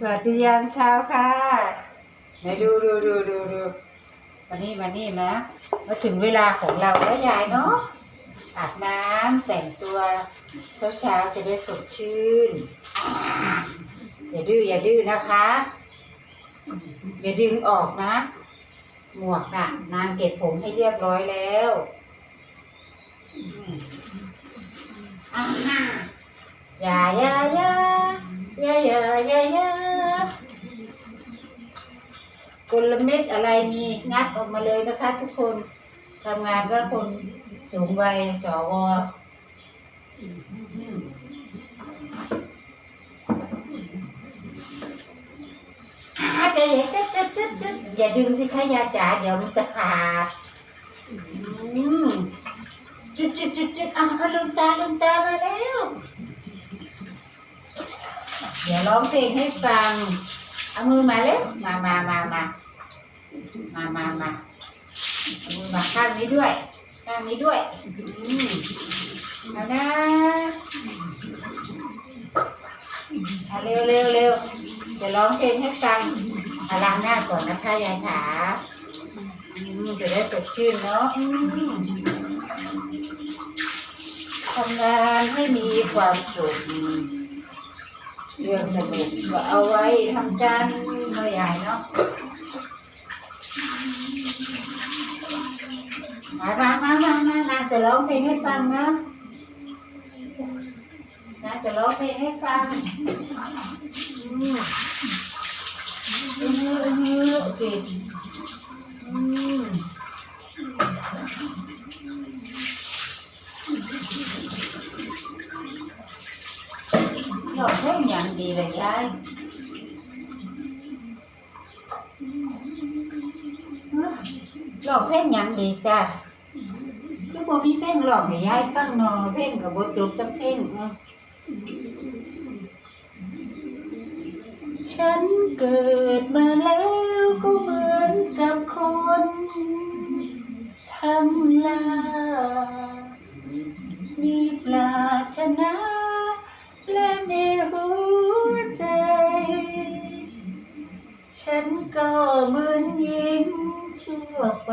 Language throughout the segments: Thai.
สวัสดียามเช้าค่ะไหนดูดูดูดูดูมานี่มานี่นะมาถึงเวลาของเราแล้วยายเนาะอาบน้ำแต่งตัวเช้าเช้าจะได้สดชื่น อย่าดื้ออย่าดื้อนะคะ อย่าดึงออกนะ หมวกน่ะ นางเก็บผมให้เรียบร้อยแล้วอืมอ่าอย่าอย่าอย่าอย่าอย่าอย่า ลเม็ดอะไรมีงัดออกมาเลยนะคะ ทุกคนทำงานก็คนสูงวัยสวอาจะอย่าจะจะจะจะอย่าดึงสิคะยาจ๋าเดี๋ยวมันจะขาดอืมจุดจุดจุดจุดอะเอาลืมตาลืมตามาแล้ว เดี๋ยวร้องเพลงให้ฟัง เอามือมาเร็วมามามามา มามามามาข้างนี้ด้วยข้างนี้ด้วยอืมเอานะเอาเร็วเร็วเร็วจะร้องเพลงให้ฟังอาล้างหน้าก่อนนะคะยายขาอืมจะได้สดชื่นเนาะทำงานให้มีความสุขเรื่องสนุกก็เอาไว้ทำกันเมื่อใหญ่เนาะ มามามามามานาจะร้องเพลงให้ฟังนะนาจะร้องเพลงให้ฟังอืมอืมอืมโอเคอืมหลอกเพลงอย่างดีเลยยาย หลอกเพลงย่างดีจ้ะคือบ่มีเพลงหลอกให้ยายฟังเนอเพลงกับบ่จบจักเพลงเนาะฉันเกิดมาแล้วก็เหมือนกับคนทำลามีปรารถนาและมีหัวใจ ฉันก็เหมือนยิ้ม ชั่วไป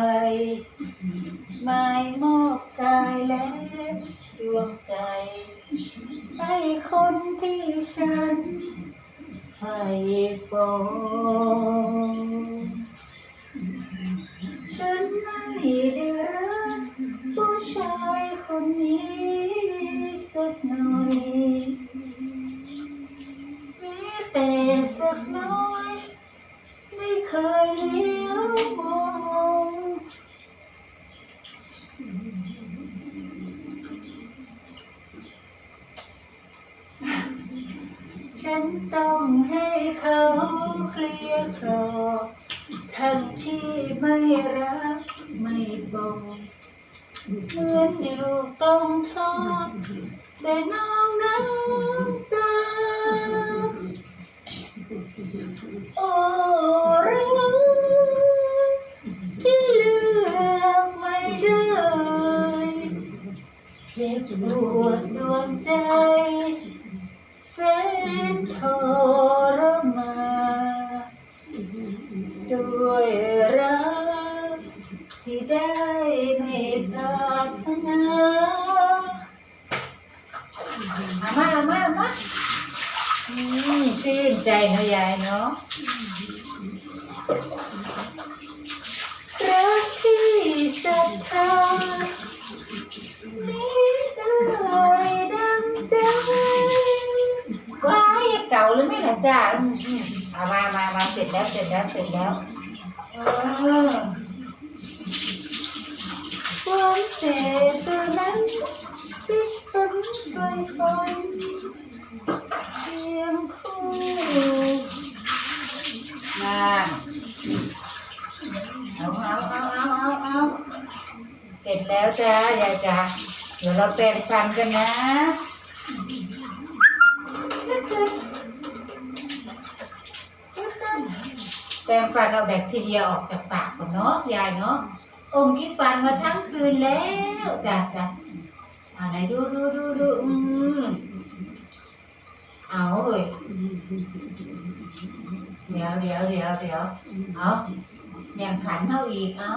ไม่มอบกายและดวงใจ ให้คนที่ฉันใฝ่ฝันฉันไม่ได้รักผู้ชายคนนี้สักหน่อยมีแต่สักน้อย เคยเลี้ยวมองฉันต้องให้เขาเคลียร์ครอทั้งที่ไม่รักไม่บอกเหมือนอยู่ตรงทองแต่น้องน้ำต โอรักที่เลือกไม่ได้เจ็บปวดดวงใจแสนทรมานด้วยรักที่ได้ไม่ปรารถนามามามามา อืมชื่นใจนะยายเนาะรักที่ศรัทธามีได้ดังใจว้ายเก่าหรือไม่ล่ะจ้าอืมอืมเอามามามาเสร็จแล้วเสร็จแล้วเสร็จแล้วเออความเจ็บตัวนั้นที่ฉันเคยฝันพียงคู่มาเอาเอาเอาเอาเอาเอา เสร็จแล้วจ้ายายจ้าเดี๋ยวเราแปรงฟันกันนะแปรงฟันเอาแบบทีเดียออกจากปากก่อนเนาะยายเนาะอมที่ฟันมาทั้งคืนแล้วจ้าจ้าอะไรดูดูดูดูอืมเอาเอ้ยเดี๋ยวเดี๋ยวเดี๋ยวเดี๋ยวเอาอย่างขันเท่าอีกเอา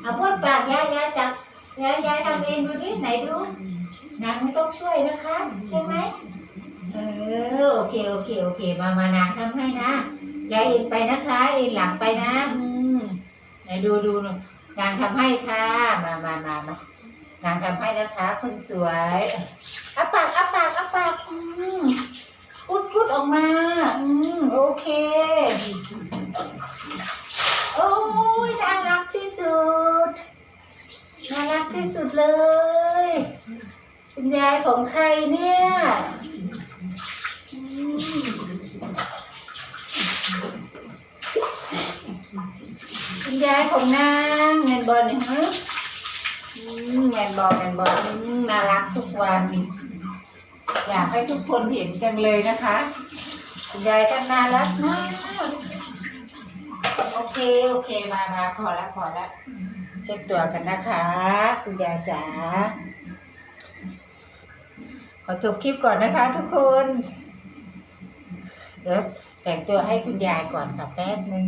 เอาพูดปากยายยายจับยายยายทำเองดูดิไหนดูนางไม่ต้องช่วยนะคะ ใช่ไหมเออโอเคโอเคโอเค มามานางทำให้นะยายเอ็นไปนะคะเอ็นหลังไปนะอืมไหนดูดูหนูนางทำให้ค่ะมามามามานางทำให้นะคะคนสวยอัปปากอัปปากอัปปากอืมพุดพุดออกมา อืมโอเค โอ้ ที่สุดเลย คุณยายของใครเนี่ยคุณยายของนางแมนบอลเฮะอืมแมนบอลแมนบอลน่ารักทุกวัน อยากให้ทุกคนเห็นจังเลยนะคะคุณยายก็น่ารักมาก โอเค โอเคมามาพอแล้วพอแล้ว เช็ดตัวกันนะคะ คุณยายจ๋าขอจบคลิปก่อนนะคะ ทุกคน เดี๋ยวแต่งตัวให้คุณยายก่อนค่ะแป๊บนึง